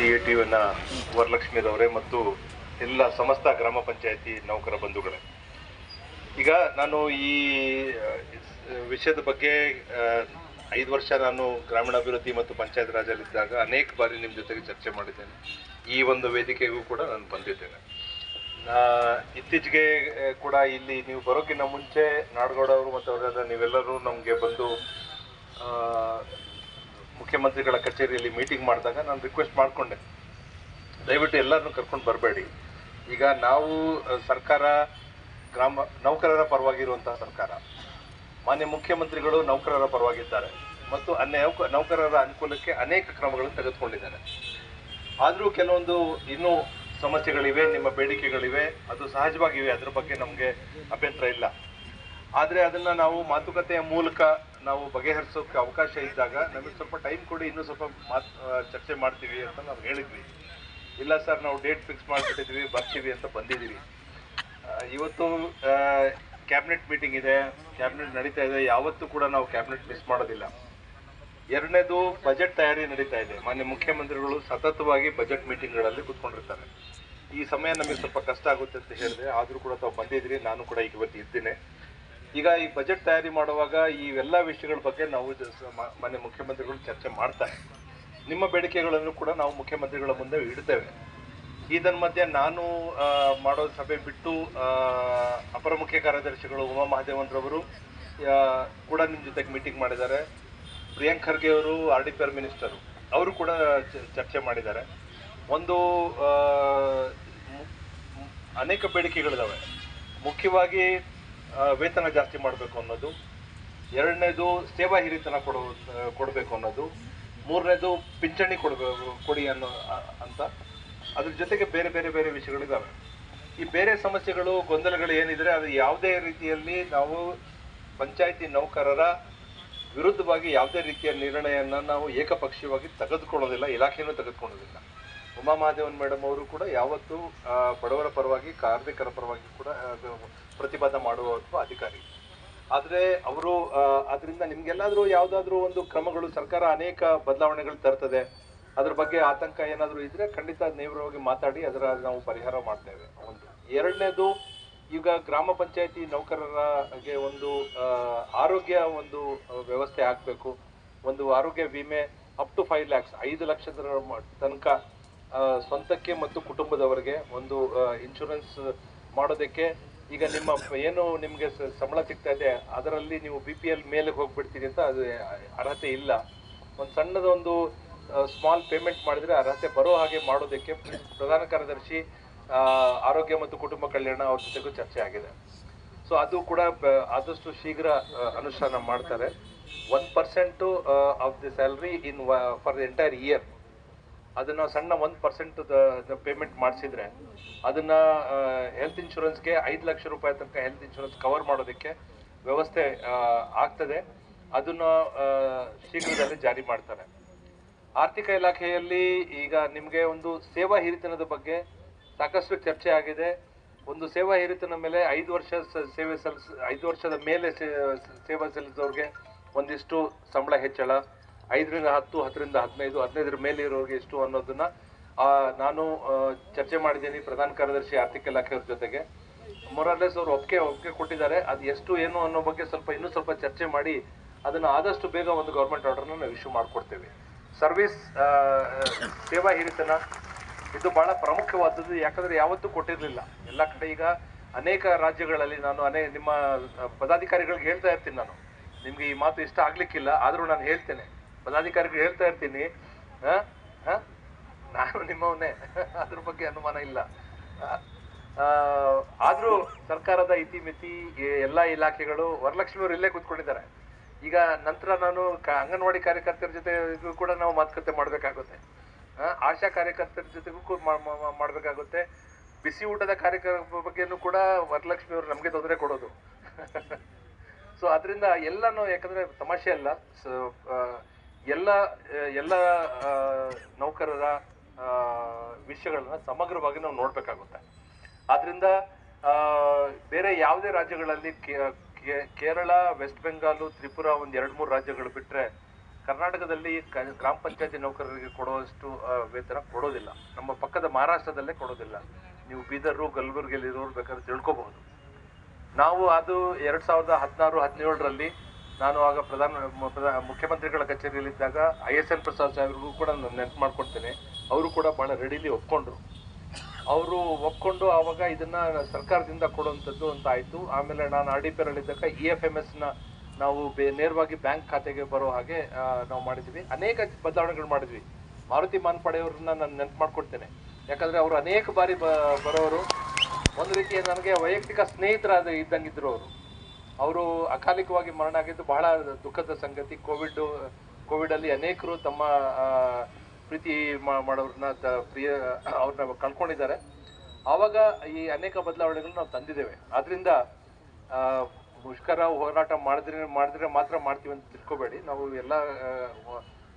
C A T ಯುನ ವರಲಕ್ಷ್ಮಿಯವರೇ ಮತ್ತು ಎಲ್ಲ ಸಮಸ್ತ ಗ್ರಾಮ ಪಂಚಾಯತಿ ನೌಕರ ಬಂಧುಗಳೇ. ಈಗ ನಾನು ಈ ವಿಷಯದ ಬಗ್ಗೆ ಐದು ವರ್ಷ ನಾನು ಗ್ರಾಮೀಣಾಭಿವೃದ್ಧಿ ಮತ್ತು ಪಂಚಾಯತ್ ರಾಜಲ್ಲಿದ್ದಾಗ ಅನೇಕ ಬಾರಿ ನಿಮ್ಮ ಜೊತೆಗೆ ಚರ್ಚೆ ಮಾಡಿದ್ದೇನೆ. ಈ ಒಂದು ವೇದಿಕೆಗೂ ಕೂಡ ನಾನು ಬಂದಿದ್ದೇನೆ. ಇತ್ತೀಚೆಗೆ ಕೂಡ ಇಲ್ಲಿ ನೀವು ಬರೋಕ್ಕಿಂತ ಮುಂಚೆ ನಾಡಗೌಡ ಅವರು ಮತ್ತು ಅವರೆಲ್ಲ ನೀವೆಲ್ಲರೂ ನಮಗೆ ಬಂದು ಮುಖ್ಯಮಂತ್ರಿಗಳ ಕಚೇರಿಯಲ್ಲಿ ಮೀಟಿಂಗ್ ಮಾಡಿದಾಗ ನಾನು ರಿಕ್ವೆಸ್ಟ್ ಮಾಡಿಕೊಂಡೆ. ದಯವಿಟ್ಟು ಎಲ್ಲರನ್ನು ಕರ್ಕೊಂಡು ಬರಬೇಡಿ. ಈಗ ನಾವು ಸರ್ಕಾರ, ಗ್ರಾಮ, ನೌಕರರ ಪರವಾಗಿರುವಂತಹ ಸರ್ಕಾರ. ಮಾನ್ಯ ಮುಖ್ಯಮಂತ್ರಿಗಳು ನೌಕರರ ಪರವಾಗಿದ್ದಾರೆ ಮತ್ತು ಅನ್ಯ ನೌಕರರ ಅನುಕೂಲಕ್ಕೆ ಅನೇಕ ಕ್ರಮಗಳನ್ನು ತೆಗೆದುಕೊಂಡಿದ್ದಾರೆ. ಆದರೂ ಕೆಲವೊಂದು ಇನ್ನೂ ಸಮಸ್ಯೆಗಳಿವೆ, ನಿಮ್ಮ ಬೇಡಿಕೆಗಳಿವೆ, ಅದು ಸಹಜವಾಗಿವೆ, ಅದರ ಬಗ್ಗೆ ನಮಗೆ ಅಭ್ಯಂತರ ಇಲ್ಲ. ಆದರೆ ಅದನ್ನು ನಾವು ಮಾತುಕತೆಯ ಮೂಲಕ ನಾವು ಬಗೆಹರಿಸೋಕೆ ಅವಕಾಶ ಇದ್ದಾಗ ನಮಗೆ ಸ್ವಲ್ಪ ಟೈಮ್ ಕೊಡಿ, ಇನ್ನೂ ಸ್ವಲ್ಪ ಮಾತ್ ಚರ್ಚೆ ಮಾಡ್ತೀವಿ ಅಂತ ನಾವು ಹೇಳಿದ್ವಿ. ಇಲ್ಲ ಸರ್, ನಾವು ಡೇಟ್ ಫಿಕ್ಸ್ ಮಾಡಿಬಿಟ್ಟಿದ್ವಿ ಬರ್ತೀವಿ ಅಂತ ಬಂದಿದ್ದೀವಿ ಇವತ್ತು ಕ್ಯಾಬಿನೆಟ್ ಮೀಟಿಂಗ್ ಇದೆ, ಕ್ಯಾಬಿನೆಟ್ ನಡೀತಾ ಇದೆ, ಯಾವತ್ತೂ ಕೂಡ ನಾವು ಕ್ಯಾಬಿನೆಟ್ ಮಿಸ್ ಮಾಡೋದಿಲ್ಲ. ಎರಡನೇದು ಬಜೆಟ್ ತಯಾರಿ ನಡೀತಾ ಇದೆ. ಮಾನ್ಯ ಮುಖ್ಯಮಂತ್ರಿಗಳು ಸತತವಾಗಿ ಬಜೆಟ್ ಮೀಟಿಂಗ್ಗಳಲ್ಲಿ ಕೂತ್ಕೊಂಡಿರ್ತಾರೆ. ಈ ಸಮಯ ನಮಗೆ ಸ್ವಲ್ಪ ಕಷ್ಟ ಆಗುತ್ತೆ ಅಂತ ಹೇಳಿದೆ ಆದರೂ ಕೂಡ ತಾವು ಬಂದಿದ್ರಿ ನಾನು ಕೂಡ ಈಗ ಇವತ್ತು ಇದ್ದೇನೆ. ಈಗ ಈ ಬಜೆಟ್ ತಯಾರಿ ಮಾಡುವಾಗ ಈ ಎಲ್ಲ ವಿಷಯಗಳ ಬಗ್ಗೆ ನಾವು ಮಾನ್ಯ ಮುಖ್ಯಮಂತ್ರಿಗಳು ಚರ್ಚೆ ಮಾಡ್ತಾರೆ. ನಿಮ್ಮ ಬೇಡಿಕೆಗಳನ್ನು ಕೂಡ ನಾವು ಮುಖ್ಯಮಂತ್ರಿಗಳ ಮುಂದೆ ಇಡ್ತೇವೆ ಇದನ್ ಮಧ್ಯೆ ನಾನು ಮಾಡೋ ಸಭೆ ಬಿಟ್ಟು ಅಪರ ಮುಖ್ಯ ಕಾರ್ಯದರ್ಶಿಗಳು ಉಮಾ ಮಹಾದೇವನ್ರವರು ಕೂಡ ನಿಮ್ಮ ಜೊತೆಗೆ ಮೀಟಿಂಗ್ ಮಾಡಿದ್ದಾರೆ. ಪ್ರಿಯಾಂಕ್ ಖರ್ಗೆ ಅವರು, R D P R minister, ಅವರು ಕೂಡ ಚರ್ಚೆ ಮಾಡಿದ್ದಾರೆ. ಒಂದು ಅನೇಕ ಬೇಡಿಕೆಗಳಿದಾವೆ. ಮುಖ್ಯವಾಗಿ ವೇತನ ಜಾಸ್ತಿ ಮಾಡಬೇಕು ಅನ್ನೋದು. ಎರಡನೇದು ಸೇವಾ ಹಿರಿತನ ಕೊಡೋ, ಕೊಡಬೇಕು ಅನ್ನೋದು. ಮೂರನೇದು ಪಿಂಚಣಿ ಕೊಡಬೇಕು ಕೊಡಿ ಅನ್ನೋ ಅಂತ. ಅದ್ರ ಜೊತೆಗೆ ಬೇರೆ ಬೇರೆ ಬೇರೆ ವಿಷಯಗಳಿದ್ದಾವೆ ಈ ಬೇರೆ ಸಮಸ್ಯೆಗಳು, ಗೊಂದಲಗಳು ಏನಿದ್ರೆ ಅದು ಯಾವುದೇ ರೀತಿಯಲ್ಲಿ ನಾವು ಪಂಚಾಯಿತಿ ನೌಕರರ ವಿರುದ್ಧವಾಗಿ ಯಾವುದೇ ರೀತಿಯ ನಿರ್ಣಯವನ್ನು ನಾವು ಏಕಪಕ್ಷೀಯವಾಗಿ ತೆಗೆದುಕೊಳ್ಳೋದಿಲ್ಲ ಇಲಾಖೆಯನ್ನು ತೆಗೆದುಕೊಳ್ಳೋದಿಲ್ಲ. ಉಮಾ ಮಹಾದೇವನ್ ಮೇಡಮ್ ಅವರು ಕೂಡ ಯಾವತ್ತೂ ಬಡವರ ಪರವಾಗಿ, ಕಾರ್ಮಿಕರ ಪರವಾಗಿ ಕೂಡ ಪ್ರತಿಭಟನೆ ಪ್ರತಿಪಾದನೆ ಮಾಡುವ ಒಬ್ಬ ಅಧಿಕಾರಿ. ಆದರೆ ಅವರು ಅದರಿಂದ ನಿಮ್ಗೆಲ್ಲಾದ್ರೂ ಯಾವುದಾದ್ರೂ ಒಂದು ಕ್ರಮಗಳು, ಸರ್ಕಾರ ಅನೇಕ ಬದಲಾವಣೆಗಳು ತರ್ತದೆ. ಅದ್ರ ಬಗ್ಗೆ ಆತಂಕ ಏನಾದರೂ ಇದ್ರೆ ಖಂಡಿತ ನೇರವಾಗಿ ಮಾತಾಡಿ, ಅದರ ನಾವು ಪರಿಹಾರ ಮಾಡ್ತೇವೆ. ಒಂದು. ಎರಡನೇದು, ಈಗ ಗ್ರಾಮ ಪಂಚಾಯತಿ ನೌಕರರಿಗೆ ಒಂದು ಆರೋಗ್ಯ ಒಂದು ವ್ಯವಸ್ಥೆ ಆಗಬೇಕು. ಒಂದು ಆರೋಗ್ಯ ವಿಮೆ ಅಪ್ ಟು ಫೈವ್ ಲ್ಯಾಕ್ಸ್, ಐದು ಲಕ್ಷದ ತನಕ ಸ್ವಂತಕ್ಕೆ ಮತ್ತು ಕುಟುಂಬದವರಿಗೆ ಒಂದು ಇನ್ಶೂರೆನ್ಸ್ ಮಾಡೋದಕ್ಕೆ ಈಗ ನಿಮ್ಮ ಏನು ನಿಮಗೆ ಸಂಬಳ ಸಿಗ್ತಾ ಇದೆ, ಅದರಲ್ಲಿ ನೀವು ಬಿ ಪಿ ಎಲ್ ಮೇಲೆ ಹೋಗ್ಬಿಡ್ತೀರಿ ಅಂತ ಅದು ಅರ್ಹತೆ ಇಲ್ಲ. ಒಂದು ಸಣ್ಣದೊಂದು ಸ್ಮಾಲ್ ಪೇಮೆಂಟ್ ಮಾಡಿದರೆ ಅರ್ಹತೆ ಬರೋ ಹಾಗೆ ಮಾಡೋದಕ್ಕೆ ಪ್ರಧಾನ ಕಾರ್ಯದರ್ಶಿ ಆರೋಗ್ಯ ಮತ್ತು ಕುಟುಂಬ ಕಲ್ಯಾಣ ಅವ್ರ ಜೊತೆಗೂ ಚರ್ಚೆ ಆಗಿದೆ. ಸೊ ಅದು ಕೂಡ ಆದಷ್ಟು ಶೀಘ್ರ ಅನುಷ್ಠಾನ ಮಾಡ್ತಾರೆ. One percent of the salary in for the entire year ಅದನ್ನ ಸಣ್ಣ ಒಂದು ಪರ್ಸೆಂಟ್ ಪೇಮೆಂಟ್ ಮಾಡಿಸಿದ್ರೆ ಅದನ್ನ ಹೆಲ್ತ್ ಇನ್ಶೂರೆನ್ಸ್ಗೆ ಐದು ಲಕ್ಷ ರೂಪಾಯಿ ತನಕ ಹೆಲ್ತ್ ಇನ್ಶೂರೆನ್ಸ್ ಕವರ್ ಮಾಡೋದಕ್ಕೆ ವ್ಯವಸ್ಥೆ ಆಗ್ತದೆ. ಅದನ್ನ ಶೀಘ್ರದಲ್ಲಿ ಜಾರಿ ಮಾಡ್ತಾರೆ. ಆರ್ಥಿಕ ಇಲಾಖೆಯಲ್ಲಿ ಈಗ ನಿಮಗೆ ಒಂದು ಸೇವಾ ಹಿರಿತನದ ಬಗ್ಗೆ ಸಾಕಷ್ಟು ಚರ್ಚೆ ಆಗಿದೆ. ಒಂದು ಸೇವಾ ಹಿರಿತನ ಮೇಲೆ ಐದು ವರ್ಷ ಸೇವೆ ಸಲ್ಲಿಸ, ಐದು ವರ್ಷದ ಮೇಲೆ ಸೇವೆ ಸಲ್ಲಿಸೋರಿಗೆ ಒಂದಿಷ್ಟು ಸಂಬಳ ಹೆಚ್ಚಳ. ಐದರಿಂದ ಹತ್ತು, ಹತ್ತರಿಂದ ಹದಿನೈದು, ಹದಿನೈದರ ಮೇಲೆ ಇರೋರಿಗೆ ಎಷ್ಟು ಅನ್ನೋದನ್ನ ನಾನು ಚರ್ಚೆ ಮಾಡಿದ್ದೀನಿ ಪ್ರಧಾನ ಕಾರ್ಯದರ್ಶಿ ಆರ್ಥಿಕ ಇಲಾಖೆಯವ್ರ ಜೊತೆಗೆ. ಮೊರಾರ್ಲೆಸ್ ಅವರು ಒಪ್ಪಿಗೆ ಒಪ್ಪಿಗೆ ಕೊಟ್ಟಿದ್ದಾರೆ. ಅದು ಎಷ್ಟು, ಏನು ಅನ್ನೋ ಬಗ್ಗೆ ಸ್ವಲ್ಪ, ಇನ್ನೂ ಸ್ವಲ್ಪ ಚರ್ಚೆ ಮಾಡಿ, ಅದನ್ನ ಆದಷ್ಟು ಬೇಗ ಒಂದು ಗೌರ್ಮೆಂಟ್ ಆರ್ಡರ್ನ ನಾವು ಇಶ್ಯೂ ಮಾಡಿಕೊಡ್ತೇವೆ. ಸರ್ವಿಸ್ ಸೇವಾ ಹಿರಿತನ ಇದು ಬಹಳ ಪ್ರಮುಖವಾದದ್ದು. ಯಾಕಂದ್ರೆ ಯಾವತ್ತೂ ಕೊಟ್ಟಿರಲಿಲ್ಲ. ಎಲ್ಲ ಕಡೆ ಈಗ ಅನೇಕ ರಾಜ್ಯಗಳಲ್ಲಿ ನಾನು ಅನೇ, ನಿಮ್ಮ ಪದಾಧಿಕಾರಿಗಳಿಗೆ ಹೇಳ್ತಾ ಇರ್ತೀನಿ ನಾನು. ನಿಮಗೆ ಈ ಮಾತು ಇಷ್ಟ ಆಗಲಿಕ್ಕಿಲ್ಲ, ಆದರೂ ನಾನು ಹೇಳ್ತೇನೆ. ಪದಾಧಿಕಾರಿಗಳು ಹೇಳ್ತಾ ಇರ್ತೀನಿ? ನಾನು ನಿಮ್ಮವನ್ನೇ ಅದ್ರ ಬಗ್ಗೆ ಅನುಮಾನ ಇಲ್ಲ. ಆದ್ರೂ ಸರ್ಕಾರದ ಇತಿಮಿತಿ ಎಲ್ಲ ಇಲಾಖೆಗಳು, ವರಲಕ್ಷ್ಮಿ ಅವರು ಇಲ್ಲೇ ಕೂತ್ಕೊಂಡಿದ್ದಾರೆ. ಈಗ ನಂತರ ನಾನು ಅಂಗನವಾಡಿ ಕಾರ್ಯಕರ್ತರ ಜೊತೆ ಕೂಡ ನಾವು ಮಾತುಕತೆ ಮಾಡಬೇಕಾಗುತ್ತೆ. ಆಶಾ ಕಾರ್ಯಕರ್ತರ ಜೊತೆಗೂ ಮಾಡ್ಬೇಕಾಗುತ್ತೆ. ಬಿಸಿ ಊಟದ ಕಾರ್ಯಕ್ರಮ ಬಗ್ಗೆನೂ ಕೂಡ ವರಲಕ್ಷ್ಮಿ ಅವರು ನಮಗೆ ತೊಂದರೆ ಕೊಡೋದು. ಸೊ ಅದರಿಂದ ಎಲ್ಲಾನು ಯಾಕಂದ್ರೆ ತಮಾಷೆ ಅಲ್ಲ. ಸೊ ಎಲ್ಲ ಎಲ್ಲ ನೌಕರರ ವಿಷಯಗಳನ್ನ ಸಮಗ್ರವಾಗಿ ನಾವು ನೋಡ್ಬೇಕಾಗುತ್ತೆ. ಆದ್ರಿಂದ ಬೇರೆ ಯಾವುದೇ ರಾಜ್ಯಗಳಲ್ಲಿ ಕೇರಳ, ವೆಸ್ಟ್ ಬೆಂಗಾಲು, ತ್ರಿಪುರ ಒಂದ್ ಎರಡ್ ಮೂರು ರಾಜ್ಯಗಳು ಬಿಟ್ರೆ ಕರ್ನಾಟಕದಲ್ಲಿ ಗ್ರಾಮ ಪಂಚಾಯತಿ ನೌಕರರಿಗೆ ಕೊಡುವಷ್ಟು ವೇತನ ಕೊಡೋದಿಲ್ಲ. ನಮ್ಮ ಪಕ್ಕದ ಮಹಾರಾಷ್ಟ್ರದಲ್ಲೇ ಕೊಡೋದಿಲ್ಲ. ನೀವು ಬೀದರು ಗಲ್ಬುರ್ಗಿಲಿರೋರು ಬೇಕಾದ್ರೆ ತಿಳ್ಕೊಬಹುದು. ನಾವು ಅದು ಎರಡ್ ಸಾವಿರದ ಹದಿನಾರು, ಹದಿನೇಳರಲ್ಲಿ ನಾನು ಆಗ ಪ್ರಧಾನ ಮುಖ್ಯಮಂತ್ರಿಗಳ ಕಚೇರಿಯಲ್ಲಿದ್ದಾಗ ಐ ಎಸ್ ಎನ್ ಪ್ರಸಾದ್ ಸಾಹೇಬ್ರಿಗೂ ಕೂಡ ನಾನು ನೆನಪು ಮಾಡ್ಕೊಡ್ತೇನೆ. ಅವರು ಕೂಡ ಬಹಳ ರೆಡಿಲಿ ಒಪ್ಕೊಂಡ್ರು. ಅವರು ಒಪ್ಕೊಂಡು ಆವಾಗ ಇದನ್ನ ಸರ್ಕಾರದಿಂದ ಕೊಡುವಂಥದ್ದು ಅಂತ ಆಯಿತು. ಆಮೇಲೆ ನಾನು ಆರ್ ಡಿ ಪಿ ಇದ್ದಾಗ ಇ ಎಫ್ ಎಂ ಎಸ್ನ ನಾವು ಬೇ- ನೇರವಾಗಿ ಬ್ಯಾಂಕ್ ಖಾತೆಗೆ ಬರೋ ಹಾಗೆ ನಾವು ಮಾಡಿದ್ವಿ. ಅನೇಕ ಬದಲಾವಣೆಗಳು ಮಾಡಿದ್ವಿ. ಮಾರುತಿ ಮಾನ್ಪಡೆಯವ್ರನ್ನ ನಾನು ನೆನಪು ಮಾಡ್ಕೊಡ್ತೇನೆ. ಯಾಕಂದ್ರೆ ಅವರು ಅನೇಕ ಬಾರಿ ಬರೋರು. ಒಂದು ರೀತಿಯ ನನಗೆ ವೈಯಕ್ತಿಕ ಸ್ನೇಹಿತರಾದ ಇದ್ದಂಗಿದ್ರು ಅವರು. ಅವರು ಅಕಾಲಿಕವಾಗಿ ಮರಣ ಆಗಿದ್ದು ಬಹಳ ದುಃಖದ ಸಂಗತಿ. ಕೋವಿಡ್ ಕೋವಿಡ್ ಅಲ್ಲಿ ಅನೇಕರು ತಮ್ಮ ಪ್ರೀತಿ ಮಾ- ಮಾಡೋರ್ನ ತ- ಪ್ರಿಯ ಅವ್ರನ್ನ ಕಳ್ಕೊಂಡಿದ್ದಾರೆ. ಆವಾಗ ಈ ಅನೇಕ ಬದಲಾವಣೆಗಳನ್ನ ನಾವು ತಂದಿದ್ದೇವೆ. ಆದ್ರಿಂದ ಮುಷ್ಕರ ಹೋರಾಟ ಮಾಡಿದ್ರೆ ಮಾಡಿದ್ರೆ ಮಾತ್ರ ಮಾಡ್ತೀವಿ ಅಂತ ತಿಳ್ಕೊಬೇಡಿ. ನಾವು ಎಲ್ಲ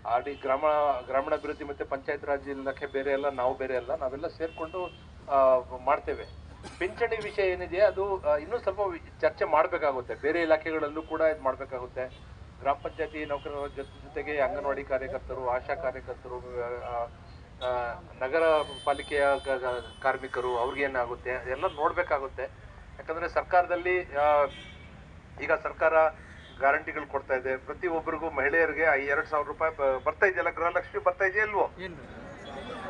ಆಡಿ ಗ್ರಾಮ, ಗ್ರಾಮೀಣಾಭಿವೃದ್ಧಿ ಮತ್ತೆ ಪಂಚಾಯತ್ ರಾಜ್ ಇಲಾಖೆ ಬೇರೆ ಅಲ್ಲ ನಾವು ಬೇರೆ ಅಲ್ಲ ನಾವೆಲ್ಲ ಸೇರಿಕೊಂಡು ಮಾಡ್ತೇವೆ. ಪಿಂಚಣಿ ವಿಷಯ ಏನಿದೆ, ಅದು ಇನ್ನೂ ಸ್ವಲ್ಪ ಚರ್ಚೆ ಮಾಡಬೇಕಾಗುತ್ತೆ. ಬೇರೆ ಇಲಾಖೆಗಳಲ್ಲೂ ಕೂಡ ಇದು ಮಾಡಬೇಕಾಗುತ್ತೆ. ಗ್ರಾಮ ಪಂಚಾಯತಿ ನೌಕರರ ಜೊತೆ, ಜೊತೆಗೆ ಅಂಗನವಾಡಿ ಕಾರ್ಯಕರ್ತರು, ಆಶಾ ಕಾರ್ಯಕರ್ತರು ನಗರ ಪಾಲಿಕೆಯ ಕಾರ್ಮಿಕರು ಅವ್ರಿಗೇನಾಗುತ್ತೆ ಎಲ್ಲ ನೋಡಬೇಕಾಗುತ್ತೆ. ಯಾಕಂದ್ರೆ ಸರ್ಕಾರದಲ್ಲಿ ಈಗ ಸರ್ಕಾರ ಗ್ಯಾರಂಟಿಗಳು ಕೊಡ್ತಾ ಇದೆ. ಪ್ರತಿ ಒಬ್ಬರಿಗೂ ಮಹಿಳೆಯರಿಗೆ ಎರಡ್ ಸಾವಿರ ರೂಪಾಯಿ ಬರ್ತಾ ಇದೆಯಲ್ಲ, ಗೃಹಲಕ್ಷ್ಮಿ ಬರ್ತಾ ಇದೆಯಾ ಇಲ್ವೋ?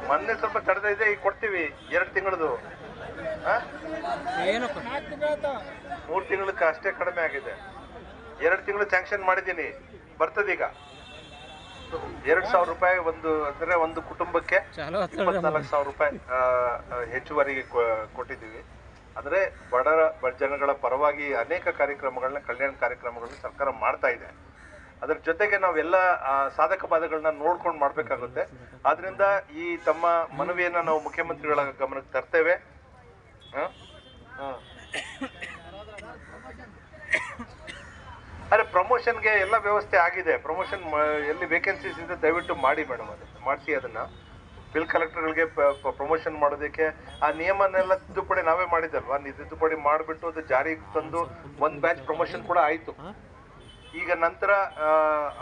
ಮೊನ್ನೆ ಸ್ವಲ್ಪ ತಡೆದ ಇದೆ ಈಗ ಕೊಡ್ತೀವಿ, ಎರಡು ತಿಂಗಳದು. ಮೂರು ತಿಂಗಳಕ್ಕೆ ಅಷ್ಟೇ ಕಡಿಮೆ ಆಗಿದೆ. ಎರಡು ತಿಂಗಳು ಸ್ಯಾಂಕ್ಷನ್ ಮಾಡಿದ್ದೀನಿ. ಬರ್ತದೀಗ ಎರಡ್ ಸಾವಿರ ರೂಪಾಯಿ ಒಂದು ಅಂದ್ರೆ ಒಂದು ಕುಟುಂಬಕ್ಕೆ ಇಪ್ಪತ್ನಾಲ್ಕು ಸಾವಿರ ರೂಪಾಯಿ ಹೆಚ್ಚುವರಿಗೆ ಕೊಟ್ಟಿದ್ದೀವಿ. ಅಂದ್ರೆ ಬಡ ಬಡ ಜನಗಳ ಪರವಾಗಿ ಅನೇಕ ಕಾರ್ಯಕ್ರಮಗಳನ್ನ ಕಲ್ಯಾಣ ಕಾರ್ಯಕ್ರಮಗಳನ್ನ ಸರ್ಕಾರ ಮಾಡ್ತಾ ಇದೆ. ಅದ್ರ ಜೊತೆಗೆ ನಾವೆಲ್ಲ ಸಾಧಕ ಬಾಧಗಳನ್ನ ನೋಡ್ಕೊಂಡು ಮಾಡ್ಬೇಕಾಗುತ್ತೆ. ಆದ್ರಿಂದ ಈ ತಮ್ಮ ಮನವಿಯನ್ನ ನಾವು ಮುಖ್ಯಮಂತ್ರಿಗಳ ಗಮನಕ್ಕೆ ತರ್ತೇವೆ. ಅರೆ ಪ್ರಮೋಷನ್ಗೆ ಎಲ್ಲ ವ್ಯವಸ್ಥೆ ಆಗಿದೆ. ಪ್ರಮೋಷನ್ ಎಲ್ಲಿ ವೇಕೆನ್ಸೀಸ್ ಇದೆ ದಯವಿಟ್ಟು ಮಾಡಿ ಮೇಡಮ್ ಅದು. ಮಾಡಿಸಿ ಅದನ್ನ. ಬಿಲ್ ಕಲೆಕ್ಟರ್ಗಳಿಗೆ ಪ್ರಮೋಷನ್ ಮಾಡೋದಕ್ಕೆ. ಆ ನಿಯಮನೆಲ್ಲ ತಿದ್ದುಪಡಿ ನಾವೇ ಮಾಡಿದಲ್ವಾ ನೀವು ತಿದ್ದುಪಡಿ ಮಾಡಿಬಿಟ್ಟು ಅದು ಜಾರಿಗೆ ತಂದು ಒಂದು ಬ್ಯಾಚ್ ಪ್ರಮೋಷನ್ ಕೂಡ ಆಯಿತು. ಈಗ ನಂತರ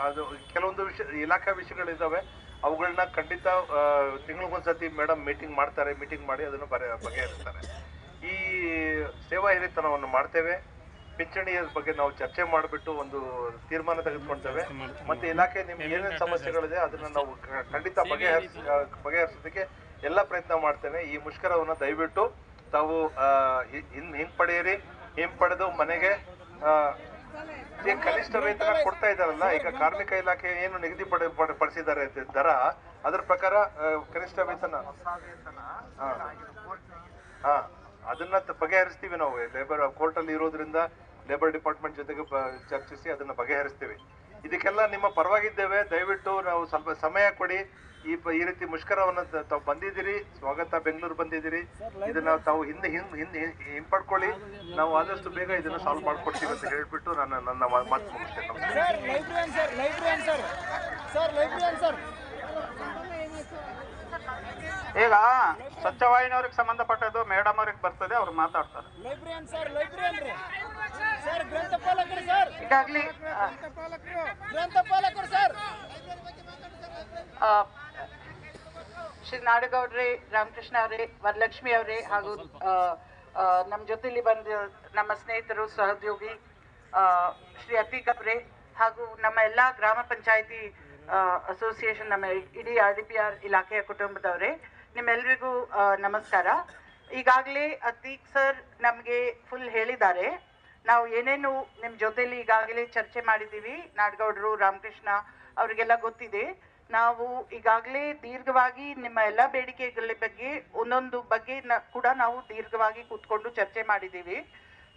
ಅದು ಕೆಲವೊಂದು ವಿಷಯ, ಇಲಾಖಾ ವಿಷಯಗಳಿದ್ದಾವೆ ಅವುಗಳನ್ನ ಖಂಡಿತ ತಿಂಗಳಿಗೊಂದ್ಸತಿ ಮೇಡಮ್ ಮೀಟಿಂಗ್ ಮಾಡ್ತಾರೆ. ಮೀಟಿಂಗ್ ಮಾಡಿ ಅದನ್ನು ಬರೆ, ಬಗೆಹರಿಸ್ತಾರೆ. ಸೇವಾ ಹಿರಿತನವನ್ನು ಮಾಡ್ತೇವೆ. ಪಿಂಚಣಿಯ ಬಗ್ಗೆ ನಾವು ಚರ್ಚೆ ಮಾಡಿಬಿಟ್ಟು ಒಂದು ತೀರ್ಮಾನ ತೆಗೆದುಕೊಳ್ತೇವೆ. ಮತ್ತೆ ಇಲಾಖೆ ನಿಮ್ಗೆ ಏನೇನು ಸಮಸ್ಯೆಗಳಿದೆ ಅದನ್ನ ನಾವು ಖಂಡಿತ ಬಗೆಹರಿಸ ಬಗೆಹರಿಸೋದಕ್ಕೆ ಎಲ್ಲ ಪ್ರಯತ್ನ ಮಾಡ್ತೇವೆ. ಈ ಮುಷ್ಕರವನ್ನು ದಯವಿಟ್ಟು ತಾವು ಹಿಂಪಡೆಯಿರಿ. ಹಿಂಪಡೆದು ಮನೆಗೆ ಈಗ ಕನಿಷ್ಠ ವೇತನ ಕೊಡ್ತಾ ಇದ್ದಾರಲ್ಲ ಈಗ ಕಾರ್ಮಿಕ ಇಲಾಖೆ ಏನು ನಿಗದಿ ಪಡ ಪಡ- ಪಡಿಸಿದ್ದಾರೆ ದರ ಅದರ ಪ್ರಕಾರ ಕನಿಷ್ಠ ವೇತನ. ಹಾ. ಅದನ್ನ ತ- ಬಗೆಹರಿಸ್ತೀವಿ ನಾವು. ಲೇಬರ್ ಕೋರ್ಟ್ ಅಲ್ಲಿ ಇರೋದ್ರಿಂದ ಲೇಬರ್ ಡಿಪಾರ್ಟ್ಮೆಂಟ್ ಜೊತೆಗೆ ಚರ್ಚಿಸಿ ಅದನ್ನ ಬಗೆಹರಿಸ್ತೀವಿ. ಇದಕ್ಕೆಲ್ಲ ನಿಮ್ಮ ಪರವಾಗಿದ್ದೇವೆ. ದಯವಿಟ್ಟು ನಾವು ಸ್ವಲ್ಪ ಸಮಯ ಕೊಡಿ. ಈ ಈ ರೀತಿ ಮುಷ್ಕರವನ್ನು ತಾವು ಬಂದಿದ್ದೀರಿ. ಸ್ವಾಗತ ಬೆಂಗಳೂರು ಬಂದಿದ್ದೀರಿ. ಇದನ್ನ ತಾವು ಹಿಂದೆ ಹಿಂದೆ ಹಿಂದೆ ಹಿಂಪಡ್ಕೊಳ್ಳಿ. ನಾವು ಆದಷ್ಟು ಬೇಗ ಇದನ್ನ ಸಾಲ್ವ್ ಮಾಡ್ಕೊಡ್ತೀವಿ ಅಂತ ಹೇಳ್ಬಿಟ್ಟು ನಾನು ನನ್ನ ಮಾತು ಮುಗಿಸ್ತೇನೆ ನಮಸ್ಕಾರ sir librarian sir librarian sir sir librarian sir ಈಗ ಸ್ವಚ್ಛವಾಹಿನಿಯವ್ರಿಗೆ ಸಂಬಂಧಪಟ್ಟದ್ದು ಮೇಡಮ್ ಅವ್ರಿಗೆ ಬರ್ತದೆ ಅವ್ರು ಮಾತಾಡ್ತಾರೆ. ಈಗಾಗಲೇ ಶ್ರೀ ನಾಡಗೌಡ್ರಿ ರಾಮಕೃಷ್ಣ ಅವರೇ ವರಲಕ್ಷ್ಮಿ ಅವರೇ ಹಾಗೂ ನಮ್ಮ ಜೊತೆಲಿ ಬಂದ ನಮ್ಮ ಸ್ನೇಹಿತರು ಸಹೋದ್ಯೋಗಿ ಶ್ರೀ ಅತೀಕ್ ಅವ್ರಿ ಹಾಗೂ ನಮ್ಮ ಎಲ್ಲ ಗ್ರಾಮ ಪಂಚಾಯಿತಿ ಅಸೋಸಿಯೇಷನ್ ನಮ್ಮ ಇಡೀ ಆರ್ ಡಿ ಪಿ ಆರ್ ಇಲಾಖೆಯ ಕುಟುಂಬದವರೇ. ನಿಮ್ಮೆಲ್ರಿಗೂ ನಮಸ್ಕಾರ. ಈಗಾಗಲೇ ಅತೀಕ್ ಸರ್ ನಮಗೆ ಫುಲ್ ಹೇಳಿದ್ದಾರೆ. ನಾವು ಏನೇನು ನಿಮ್ಮ ಜೊತೆಲಿ ಈಗಾಗಲೇ ಚರ್ಚೆ ಮಾಡಿದ್ದೀವಿ, ನಾಡಗೌಡರು, ರಾಮಕೃಷ್ಣ ಅವರಿಗೆಲ್ಲ ಗೊತ್ತಿದೆ. ನಾವು ಈಗಾಗಲೇ ದೀರ್ಘವಾಗಿ ನಿಮ್ಮ ಎಲ್ಲ ಬೇಡಿಕೆಗಳ ಬಗ್ಗೆ, ಒಂದೊಂದು ಬಗ್ಗೆ ಕೂಡ ನಾವು ದೀರ್ಘವಾಗಿ ಕೂತ್ಕೊಂಡು ಚರ್ಚೆ ಮಾಡಿದ್ದೀವಿ.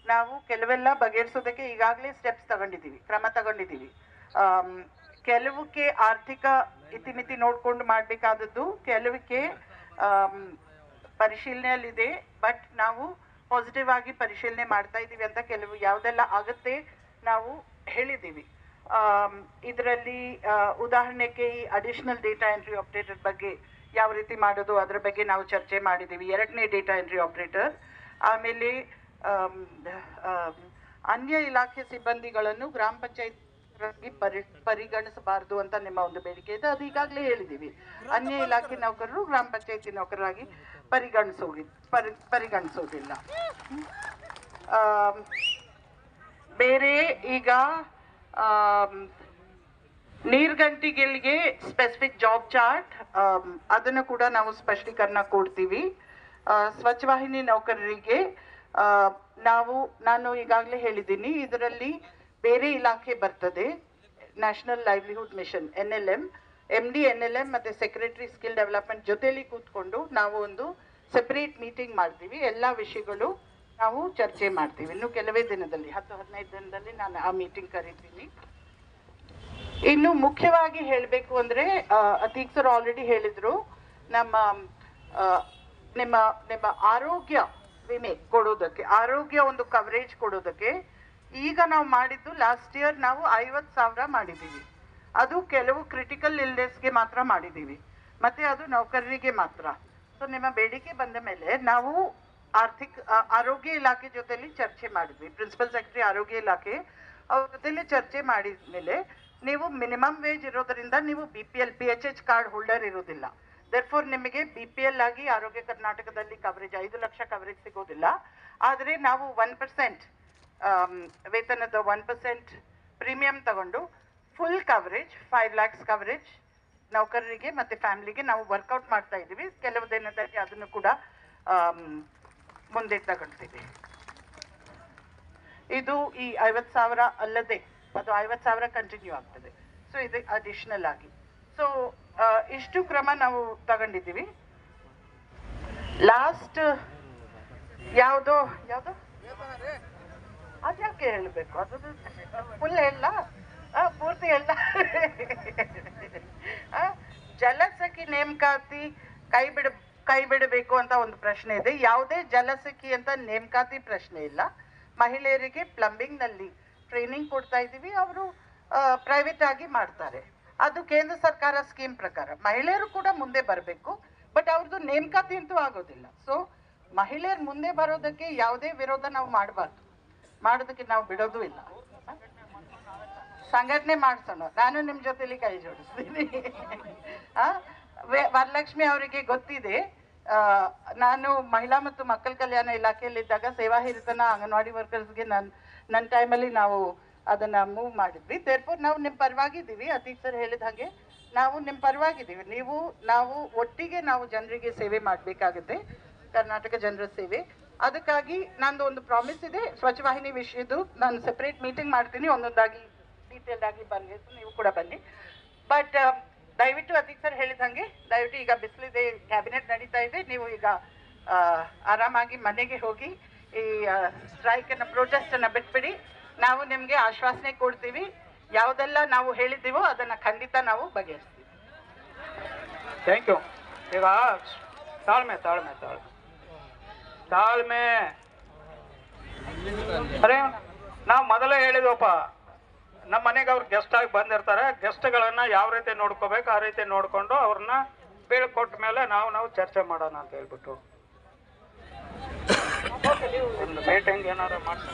ನಾವು ಕೆಲವೆಲ್ಲ ಬಗೆಹರಿಸೋದಕ್ಕೆ ಈಗಾಗಲೇ ಸ್ಟೆಪ್ಸ್ ತಗೊಂಡಿದ್ದೀವಿ, ಕ್ರಮ ತಗೊಂಡಿದ್ದೀವಿ. ಕೆಲವಕ್ಕೆ ಆರ್ಥಿಕ ಇತಿಮಿತಿ ನೋಡ್ಕೊಂಡು ಮಾಡಬೇಕಾದದ್ದು, ಕೆಲವಕ್ಕೆ ಪರಿಶೀಲನೆಯಲ್ಲಿದೆ ಬಟ್ ನಾವು ಪಾಸಿಟಿವ್ ಆಗಿ ಪರಿಶೀಲನೆ ಮಾಡ್ತಾ ಇದ್ದೀವಿ ಅಂತ ಕೆಲವು ಯಾವುದೆಲ್ಲ ಆಗುತ್ತೆ ನಾವು ಹೇಳಿದ್ದೀವಿ. ಇದರಲ್ಲಿ ಉದಾಹರಣೆಗೆ ಈ ಅಡಿಷನಲ್ ಡೇಟಾ ಎಂಟ್ರಿ ಆಪರೇಟರ್ ಬಗ್ಗೆ ಯಾವ ರೀತಿ ಮಾಡೋದು ಅದರ ಬಗ್ಗೆ ನಾವು ಚರ್ಚೆ ಮಾಡಿದ್ದೀವಿ. ಎರಡನೇ ಡೇಟಾ ಎಂಟ್ರಿ ಆಪರೇಟರ್ ಆಮೇಲೆ ಆಮ್, ಆಮ್, ಅನ್ಯ ಇಲಾಖೆ ಸಿಬ್ಬಂದಿಗಳನ್ನು ಗ್ರಾಮ ಪಂಚಾಯತ್ ಪರಿ ಪರಿಗಣಿಸಬಾರದು ಅಂತ ನಿಮ್ಮ ಒಂದು ಬೇಡಿಕೆ ಇದೆ. ಅದು ಈಗಾಗಲೇ ಹೇಳಿದ್ದೀವಿ. ಅನ್ಯ ಇಲಾಖೆ ನೌಕರರು ಗ್ರಾಮ ಪಂಚಾಯತಿ ನೌಕರರಾಗಿ ಪರಿಗಣಿಸೋಗಿ ಪರಿ ಪರಿಗಣಿಸೋದಿಲ್ಲ. ಬೇರೆ ಈಗ ನೀರ್ಗಂಟಿಗಳಿಗೆ ಸ್ಪೆಸಿಫಿಕ್ ಜಾಬ್ ಚಾರ್ಟ್ ಅದನ್ನು ಕೂಡ ನಾವು ಸ್ಪಷ್ಟೀಕರಣ ಕೊಡ್ತೀವಿ. ಸ್ವಚ್ಛವಾಹಿನಿ ನೌಕರರಿಗೆ ನಾವು ನಾನು ಈಗಾಗಲೇ ಹೇಳಿದ್ದೀನಿ ಇದರಲ್ಲಿ ಬೇರೆ ಇಲಾಖೆ ಬರ್ತದೆ. National livelihood mission N L M M D N L M ಮತ್ತು ಸೆಕ್ರೆಟರಿ ಸ್ಕಿಲ್ ಡೆವಲಪ್ಮೆಂಟ್ ಜೊತೆಯಲ್ಲಿ ಕೂತ್ಕೊಂಡು ನಾವು ಒಂದು ಸೆಪರೇಟ್ ಮೀಟಿಂಗ್ ಮಾಡ್ತೀವಿ. ಎಲ್ಲ ವಿಷಯಗಳು ನಾವು ಚರ್ಚೆ ಮಾಡ್ತೀವಿ. ಇನ್ನು ಕೆಲವೇ ದಿನದಲ್ಲಿ, ಹತ್ತು, ಹದಿನೈದು ದಿನದಲ್ಲಿ ನಾನು ಆ ಮೀಟಿಂಗ್ ಕರಿತೀನಿ. ಇನ್ನು ಮುಖ್ಯವಾಗಿ ಹೇಳಬೇಕು ಅಂದರೆ ಅತೀಕ್ ಸರ್ ಆಲ್ರೆಡಿ ಹೇಳಿದ್ರು, ನಮ್ಮ ನಿಮ್ಮ ನಿಮ್ಮ ಆರೋಗ್ಯ ವಿಮೆ ಕೊಡೋದಕ್ಕೆ, ಆರೋಗ್ಯ ಒಂದು ಕವರೇಜ್ ಕೊಡೋದಕ್ಕೆ ಈಗ ನಾವು ಮಾಡಿದ್ದು ಲಾಸ್ಟ್ ಇಯರ್ ನಾವು ಐವತ್ತು ಸಾವಿರ ಮಾಡಿದ್ದೀವಿ. ಅದು ಕೆಲವು ಕ್ರಿಟಿಕಲ್ ಇಲ್ನೆಸ್ಗೆ ಮಾತ್ರ ಮಾಡಿದ್ದೀವಿ. ಮತ್ತೆ ಅದು ನೌಕರರಿಗೆ ಮಾತ್ರ. ಸೊ ನಿಮ್ಮ ಬೇಡಿಕೆ ಬಂದ ಮೇಲೆ ನಾವು ಆರ್ಥಿಕ ಆರೋಗ್ಯ ಇಲಾಖೆ ಜೊತೆಲಿ ಚರ್ಚೆ ಮಾಡಿದ್ವಿ. ಪ್ರಿನ್ಸಿಪಲ್ ಸೆಕ್ರೆಟರಿ ಆರೋಗ್ಯ ಇಲಾಖೆ ಅವ್ರ ಜೊತೆಲಿ ಚರ್ಚೆ ಮಾಡಿದ ಮೇಲೆ ನೀವು ಮಿನಿಮಮ್ ವೇಜ್ ಇರೋದರಿಂದ ನೀವು B P L P H H card holder ಇರೋದಿಲ್ಲ. ದರ್ಫೋರ್ ನಿಮಗೆ ಬಿ ಪಿ ಎಲ್ ಆಗಿ ಆರೋಗ್ಯ ಕರ್ನಾಟಕದಲ್ಲಿ ಕವರೇಜ್ ಐದು ಲಕ್ಷ ಕವರೇಜ್ ಸಿಗೋದಿಲ್ಲ. ಆದರೆ ನಾವು ಒನ್ ಪರ್ಸೆಂಟ್ ವೇತನದ ಒನ್ ಪರ್ಸೆಂಟ್ ಪ್ರೀಮಿಯಂ ತಗೊಂಡು full coverage five lakhs coverage ನೌಕರರಿಗೆ ಮತ್ತೆ ಫ್ಯಾಮಿಲಿಗೆ ನಾವು ವರ್ಕೌಟ್ ಮಾಡ್ತಾ ಇದ್ದೀವಿ. ಕೆಲವು ದಿನದಲ್ಲಿ ಅದನ್ನು ಕೂಡ ಆಮ್, ಮುಂದೆ ತಗೊಳ್ತೀವಿ. ಇದು ಈ ಐವತ್ತು ಸಾವಿರ ಅಲ್ಲದೆ ಅದು ಐವತ್ತು ಸಾವಿರ ಕಂಟಿನ್ಯೂ ಆಗ್ತದೆ. ಸೊ ಇದು ಅಡಿಷನಲ್ ಆಗಿ. ಸೊ ಇಷ್ಟು ಕ್ರಮ ನಾವು ತಗೊಂಡಿದ್ದೀವಿ. ಲಾಸ್ಟ್ ಯಾವುದೋ ಯಾವುದು? ಅದ್ಯಾಕೆ ಹೇಳಬೇಕು? ಅದು ಫುಲ್ ಹೇಳ ಪೂರ್ತಿ ಎಲ್ಲ. ಜಲಸಖಿ ನೇಮಕಾತಿ ಕೈ ಬಿಡ, ಕೈ ಬಿಡಬೇಕು ಅಂತ ಒಂದು ಪ್ರಶ್ನೆ ಇದೆ. ಯಾವುದೇ ಜಲಸಖಿ ಅಂತ ನೇಮಕಾತಿ ಪ್ರಶ್ನೆ ಇಲ್ಲ. ಮಹಿಳೆಯರಿಗೆ ಪ್ಲಂಬಿಂಗ್ನಲ್ಲಿ ಟ್ರೈನಿಂಗ್ ಕೊಡ್ತಾ ಇದ್ದೀವಿ. ಅವರು ಪ್ರೈವೇಟ್ ಆಗಿ ಮಾಡ್ತಾರೆ. ಅದು ಕೇಂದ್ರ ಸರ್ಕಾರ ಸ್ಕೀಮ್ ಪ್ರಕಾರ. ಮಹಿಳೆಯರು ಕೂಡ ಮುಂದೆ ಬರಬೇಕು. ಬಟ್ ಅವ್ರದ್ದು ನೇಮಕಾತಿ ಅಂತೂ ಆಗೋದಿಲ್ಲ. ಸೊ, ಮಹಿಳೆಯರು ಮುಂದೆ ಬರೋದಕ್ಕೆ ಯಾವುದೇ ವಿರೋಧ ನಾವು ಮಾಡಬಾರ್ದು. ಮಾಡೋದಕ್ಕೆ ನಾವು ಬಿಡೋದು ಇಲ್ಲ. ಸಂಘಟನೆ ಮಾಡಿಸೋಣ. ನಾನು ನಿಮ್ಮ ಜೊತೆಲಿ ಕೈ ಜೋಡಿಸ್ತೀನಿ. ವರಲಕ್ಷ್ಮಿ ಅವರಿಗೆ ಗೊತ್ತಿದೆ. ನಾನು ಮಹಿಳಾ ಮತ್ತು ಮಕ್ಕಳ ಕಲ್ಯಾಣ ಇಲಾಖೆಯಲ್ಲಿದ್ದಾಗ ಸೇವಾ ಹಿರಿತನ ಅಂಗನವಾಡಿ ವರ್ಕರ್ಸ್ಗೆ ನನ್ನ ನನ್ನ ಟೈಮಲ್ಲಿ ನಾವು ಅದನ್ನ ಮೂವ್ ಮಾಡಿದ್ವಿ. ತೇರ್ಪೋರ್ ನಾವು ನಿಮ್ಮ ಪರವಾಗಿದ್ದೀವಿ. ಅತೀಕ್ ಸರ್ ಹೇಳಿದ ಹಾಗೆ ನಾವು ನಿಮ್ಮ ಪರವಾಗಿದ್ದೀವಿ. ನೀವು, ನಾವು ಒಟ್ಟಿಗೆ ನಾವು ಜನರಿಗೆ ಸೇವೆ ಮಾಡಬೇಕಾಗುತ್ತೆ. ಕರ್ನಾಟಕ ಜನರ ಸೇವೆ. ಅದಕ್ಕಾಗಿ ನಂದು ಒಂದು ಪ್ರಾಮಿಸ್ ಇದೆ. ಸ್ವಚ್ಛ ವಾಹಿನಿ ವಿಷಯದ್ದು ನಾನು ಸೆಪರೇಟ್ ಮೀಟಿಂಗ್ ಮಾಡ್ತೀನಿ. ಒಂದೊಂದಾಗಿ ಡೀಟೇಲ್ ಆಗಿ ಬನ್ನಿ ನೀವು ಕೂಡ ಬನ್ನಿ. ಬಟ್ ದಯವಿಟ್ಟು ಅದಕ್ಕೆ ಸರ್ ಹೇಳಿದ ಹಾಗೆ, ದಯವಿಟ್ಟು ಈಗ ಬಿಸಿಲಿದೆ ಕ್ಯಾಬಿನೆಟ್ ನಡೀತಾ ಇದೆ. ನೀವು ಈಗ ಆರಾಮಾಗಿ ಮನೆಗೆ ಹೋಗಿ ಈ ಸ್ಟ್ರೈಕನ್ನು ಪ್ರೊಟೆಸ್ಟನ್ನು ಬಿಟ್ಬಿಡಿ. ನಾವು ನಿಮಗೆ ಆಶ್ವಾಸನೆ ಕೊಡ್ತೀವಿ. ಯಾವುದೆಲ್ಲ ನಾವು ಹೇಳಿದ್ದೀವೋ ಅದನ್ನು ಖಂಡಿತ ನಾವು ಬಗೆಹರಿಸ್ತೀವಿ. ಥ್ಯಾಂಕ್ ಯು ಈಗ ತಾಳ್ಮೆ ತಾಳ್ಮೆ ತಾಳ್ಮೆ. ತಾಳ್ಮೆ. ಅರೆ, ನಾವು ಮೊದಲೇ ಹೇಳಿದ್ವಪ್ಪ ನಮ್ಮ ಮನೆಗೆ ಅವ್ರು ಗೆಸ್ಟ್ ಆಗಿ ಬಂದಿರ್ತಾರೆ ಗೆಸ್ಟ್ಗಳನ್ನ ಯಾವ ರೀತಿ ನೋಡ್ಕೋಬೇಕು, ಆ ರೀತಿ ನೋಡ್ಕೊಂಡು ಅವ್ರನ್ನ ಬೀಳ್ಕೊಟ್ಟ ಮೇಲೆ ನಾವು ನಾವು ಚರ್ಚೆ ಮಾಡೋಣ ಅಂತ ಹೇಳ್ಬಿಟ್ಟು. ಮೀಟಿಂಗ್ ಏನಾರು ಮಾಡ್ಸಿ.